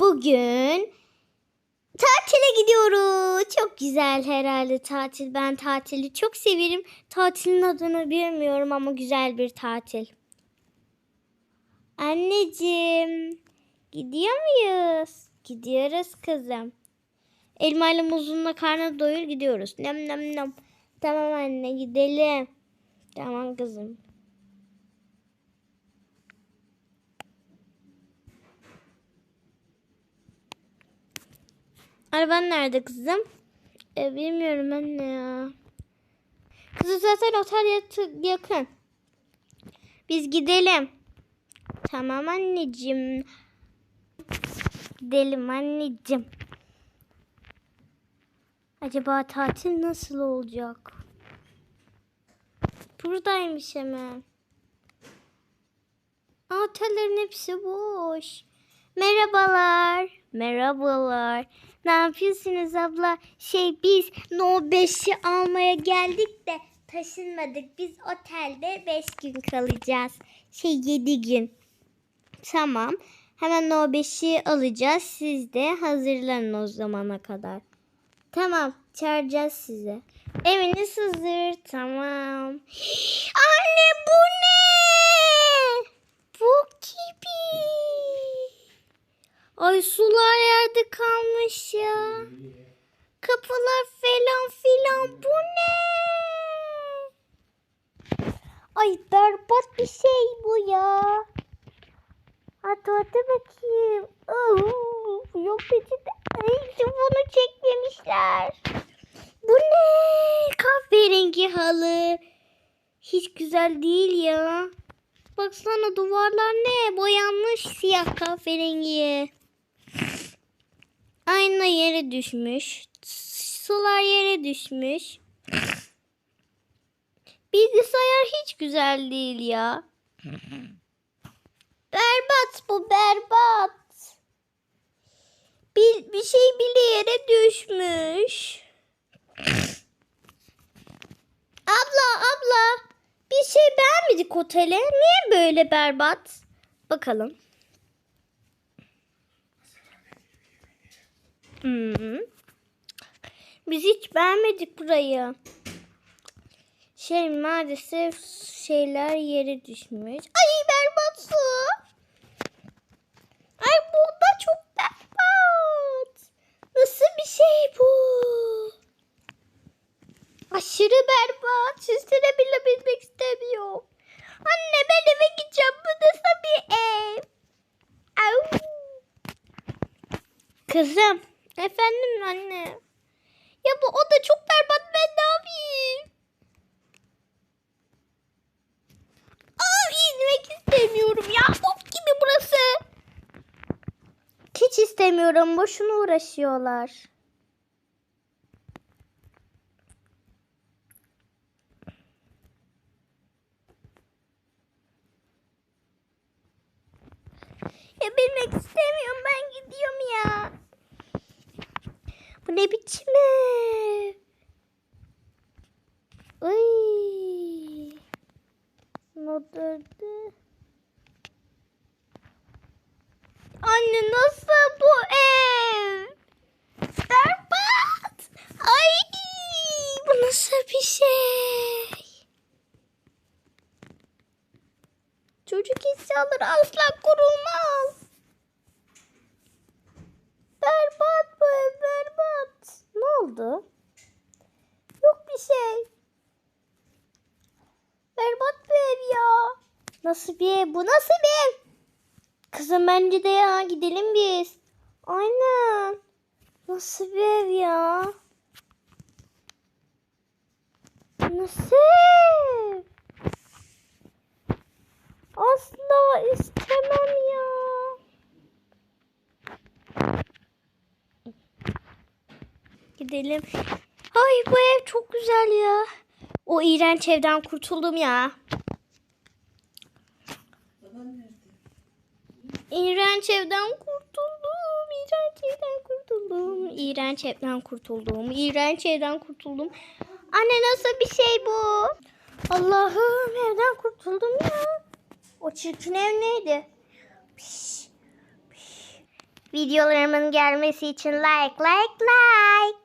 Bugün tatile gidiyoruz. Çok güzel herhalde tatil. Ben tatili çok severim. Tatilin adını bilmiyorum ama güzel bir tatil. Anneciğim, gidiyor muyuz? Gidiyoruz kızım. Elma ile muzunla karnı doyur gidiyoruz. Nem nem nem. Tamam anne gidelim. Tamam kızım. Araban nerede kızım? E, bilmiyorum anne ya. Kızım zaten otel yakın. Biz gidelim. Tamam anneciğim. Gidelim anneciğim. Acaba tatil nasıl olacak? Buradaymış hemen. Otellerin hepsi boş. Merhabalar. Merhabalar. Ne yapıyorsunuz abla? Şey biz No 5'i almaya geldik de taşınmadık. Biz otelde 5 gün kalacağız. Şey 7 gün. Tamam. Hemen No 5'i alacağız. Siz de hazırlanın o zamana kadar. Tamam. Çağıracağız sizi. Eviniz hazır. Tamam. Anne bu ne? Bu gibi. Ay sular yerde kalmış ya. Kapılar falan filan bu ne? Ay berbat bir şey bu ya. Hadi hadi bakayım. Oh, yok peçete. Ay bunu çekmemişler. Bu ne? Kahverengi halı. Hiç güzel değil ya. Baksana duvarlar ne? Boyanmış siyah kahverengiye. Yere düşmüş. Sular yere düşmüş. Bilgisayar hiç güzel değil ya. Berbat bu berbat. Bir, bir şey bile yere düşmüş. Abla abla bir şey beğenmedik otele. Niye böyle berbat? Bakalım. Biz hiç beğenmedik burayı. Şey maalesef şeyler yere düşmüş. Ay berbat su. Ay bu da çok berbat. Nasıl bir şey bu? Aşırı berbat. Sizlere bile bilmek istemiyorum. Anne ben eve gideceğim. Bu nasıl bir ev? Au. Kızım. Efendim anne. Ya bu oda çok berbat. Ben ne yapayım? Aa, gitmek istemiyorum ya. Bok gibi burası. Hiç istemiyorum. Boşuna uğraşıyorlar. Ya bilmek istemiyorum. Ben gidiyorum ya. Ne biçim ev? Ay. Moderde. Anne nasıl bu ev? Berbat. Ay bu nasıl bir şey? Çocuk alır asla kurulmaz. Berbat bu ev berbat. Ne oldu? Yok bir şey. Berbat bir ev ya. Nasıl bir ev bu? Nasıl bir ev? Kızım bence de ya gidelim biz. Aynen. Nasıl bir ev ya? Nasıl ev? Asla istemem ya. Gidelim. Ay bu ev çok güzel ya. O iğrenç evden kurtuldum ya. İğrenç evden kurtuldum. İğrenç evden kurtuldum. İğrenç evden kurtuldum. İğrenç evden kurtuldum. Anne nasıl bir şey bu? Allah'ım evden kurtuldum ya. O çirkin ev neydi? Piş, piş. Videolarımın gelmesi için like like like.